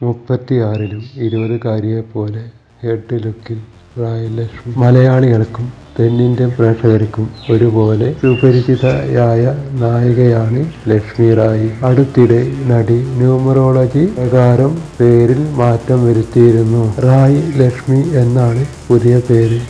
മുപ്പത്തിയാറിലും ഇരുപതുകാരിയെപ്പോലെ head ലുക്കിൽ റായലക്ഷ്മി മലയാളികൾക്കും തെന്നിന്ത്യൻ പ്രേക്ഷകർക്കും ഒരുപോലെ സുപരിചിതയായ നായികയാണ് ലക്ഷ്മി റായി. അടുത്തിടെ നടി ന്യൂമറോളജി പ്രകാരം പേരിൽ മാറ്റം വരുത്തിയിരുന്നു. റായി ലക്ഷ്മി എന്നാണ് പുതിയ പേര്.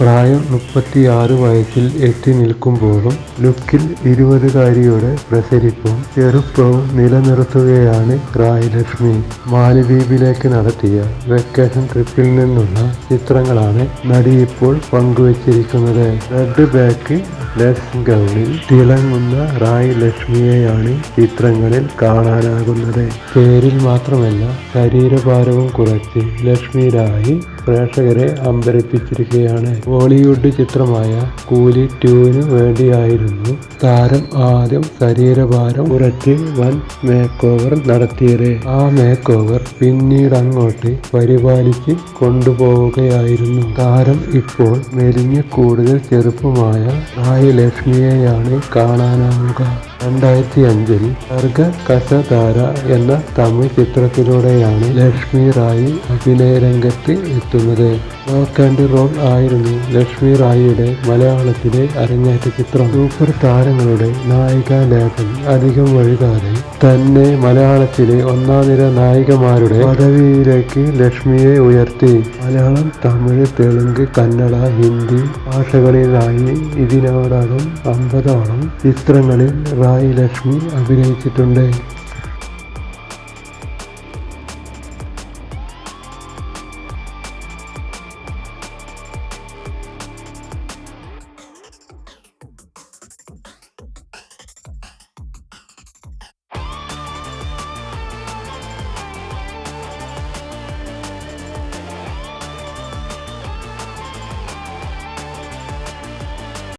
പ്രായം മുപ്പത്തിയാറ് വയസ്സിൽ എത്തി നിൽക്കുമ്പോഴും ലുക്കിൽ ഇരുപതുകാരിയുടെ പ്രസരിപ്പും ചെറുപ്പവും നിലനിർത്തുകയാണ് റായ് ലക്ഷ്മി മാലിദ്വീപിലേക്ക് നടത്തിയ വെക്കേഷൻ ട്രിപ്പിൽ നിന്നുള്ള ചിത്രങ്ങളാണ് നടി ഇപ്പോൾ പങ്കുവച്ചിരിക്കുന്നത്. റെഡ് ബാക്ക് ലെസ് ഗൗണിൽ തിളങ്ങുന്ന റായ് ലക്ഷ്മിയെയാണ് ചിത്രങ്ങളിൽ കാണാനാകുന്നത്. പേരിൽ മാത്രമല്ല ശരീരഭാരവും കുറച്ച് ലക്ഷ്മി റായ് പ്രേക്ഷകരെ അമ്പരപ്പിച്ചിരിക്കുകയാണ്. ബോളിവുഡ് ചിത്രമായ കൂലി ടൂവിന് വേണ്ടിയായിരുന്നു താരം ആദ്യം ശരീരഭാരം കുറച്ച് വൻ മേക്ക് ഓവർ നടത്തിയത്. ആ മേക്ക് ഓവർ പിന്നീട് അങ്ങോട്ട് പരിപാലിച്ച് കൊണ്ടുപോവുകയായിരുന്നു. താരം ഇപ്പോൾ മെലിഞ്ഞ് കൂടുതൽ ചെറുപ്പമായ ആയ ലക്ഷ്മിയെയാണ് കാണാനാവുക. രണ്ടായിരത്തി അഞ്ചിൽ സർഗ കസതാര എന്ന തമിഴ് ചിത്രത്തിലൂടെയാണ് ലക്ഷ്മി റായി അഭിനയ രംഗത്ത് എത്തുന്നത്. റോക്ക് ആൻഡ് റോൾ ആയിരുന്നു ലക്ഷ്മി റായിയുടെ മലയാളത്തിലെ അരങ്ങേറ്റ ചിത്രം. സൂപ്പർ താരങ്ങളുടെ നായിക ലേഖൻ അധികം വഴുകാതെ തന്നെ മലയാളത്തിലെ ഒന്നാം നിര നായികമാരുടെ പദവിയിലേക്ക് ലക്ഷ്മിയെ ഉയർത്തി. മലയാളം തമിഴ് തെലുങ്ക് കന്നഡ ഹിന്ദി ഭാഷകളിലായി ഇതിനോടകം അമ്പതോളം ചിത്രങ്ങളിൽ റായ് ലക്ഷ്മി അഭിനയിച്ചിട്ടുണ്ട്.